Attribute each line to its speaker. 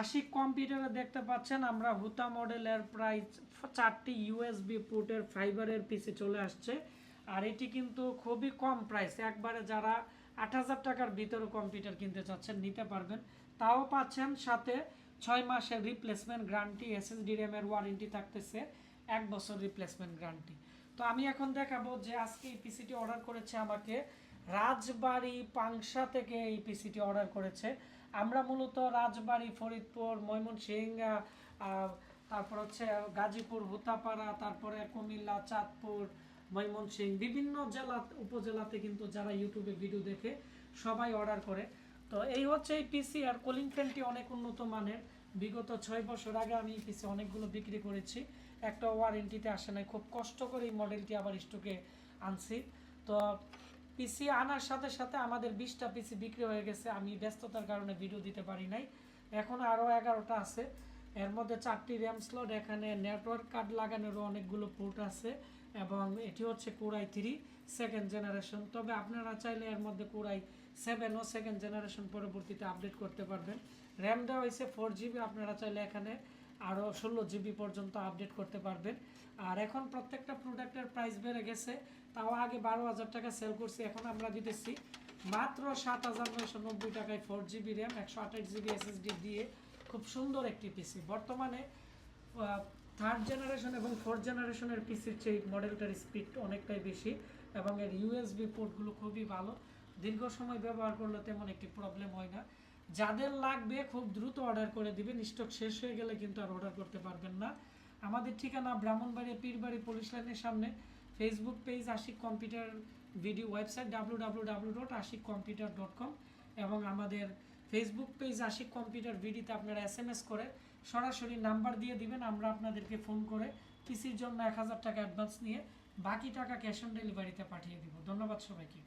Speaker 1: আশিক কম্পিউটারে দেখতে পাচ্ছেন, আমরা হুতা মডেলের প্রায় চারটি ইউএসবি পোর্টের ফাইবারের পিসে চলে আসছে। আর এটি কিন্তু খুবই কম প্রাইস একবারে যারা আট হাজার টাকার ভিতরে কম্পিউটার কিনতে চাচ্ছেন নিতে পারবেন। তাও পাচ্ছেন সাথে ছয় মাসের রিপ্লেসমেন্ট গ্যারান্টি এসএসডি র্যামের ওয়ারেন্টি থাকতেছে, এক বছর রিপ্লেসমেন্ট গ্যারান্টি তো আমি এখন দেখাবো যে আজকে এই পিসিটি অর্ডার করেছে আমাকে রাজবাড়ি পাংশা থেকে এই পিসিটি অর্ডার করেছে। আমরা মূলত রাজবাড়ি, ফরিদপুর, ময়মনসিংহ তারপর হচ্ছে গাজীপুর হুতাপাড়া তারপরে কুমিল্লা, চাঁদপুর, ময়মনসিংহ বিভিন্ন জেলা, উপজেলাতে কিন্তু যারা ইউটিউবে ভিডিও দেখে সবাই অর্ডার করে। তো এই হচ্ছে এই পিসি আর কলিং ফ্যানটি অনেক উন্নত মানের। বিগত ছয় বছর আগে আমি এই পিসি অনেকগুলো বিক্রি করেছি। একটা ওয়ারেন্টিতে আসে নাই। খুব কষ্ট করে এই মডেলটি আবার স্টকে আনছি। তো পিসি আনার সাথে সাথে আমাদের বিশটা পিসি বিক্রি হয়ে গেছে। আমি ব্যস্ততার কারণে ভিডিও দিতে পারি নাই। এখন আরও এগারোটা আছে। এর মধ্যে চারটি র্যাম স্লট এখানে নেটওয়ার্ক কার্ড লাগানোরও অনেকগুলো পোর্ট আছে এবং এটি হচ্ছে কোরাই থ্রি সেকেন্ড জেনারেশন তবে আপনারা চাইলে এর মধ্যে কোরাই সেভেন ও সেকেন্ড জেনারেশন পরবর্তীতে আপডেট করতে পারবেন। র্যাম দেওয়া হয়েছে ফোর জিবি আপনারা চাইলে এখানে আরও ষোলো জিবি পর্যন্ত আপডেট করতে পারবেন। আর এখন প্রত্যেকটা প্রোডাক্টের প্রাইস বেড়ে গেছে, তাও আগে বারো হাজার টাকা সেল করছি, এখন আমরা দিতেছি মাত্র সাত হাজার নয়শো নব্বই টাকায় ফোর জিবি র্যাম একশো আঠাশ জিবি এসএসডি দিয়ে খুব সুন্দর একটি পিসি বর্তমানে থার্ড জেনারেশন এবং ফোর্থ জেনারেশনের পিসির চেয়ে মডেলটার স্পিড অনেকটাই বেশি এবং এর ইউএসবি পোর্টগুলো খুবই ভালো। দীর্ঘ সময় ব্যবহার করলে তেমন একটি প্রবলেম হয় না। যাদের লাগবে খুব দ্রুত অর্ডার করে দিবেন। স্টক শেষ হয়ে গেলে কিন্তু আর অর্ডার করতে পারবেন না। আমাদের ঠিকানা ব্রাহ্মণবাড়ি পীরবাড়ি পুলিশ লাইনের সামনে। Facebook page Ashik computer video website W W W dot Ashik computer dot com এবং আমাদের ফেসবুক পেজ আশিক কম্পিউটার ভিডিওতে আপনারা এস এম এস করে সরাসরি নাম্বার দিয়ে দিবেন। আমরা আপনাদেরকে ফোন করে পিসির জন্য এক হাজার টাকা অ্যাডভান্স নিয়ে বাকি টাকা ক্যাশ অন ডেলিভারিতে পাঠিয়ে দিব। ধন্যবাদ সবাইকে।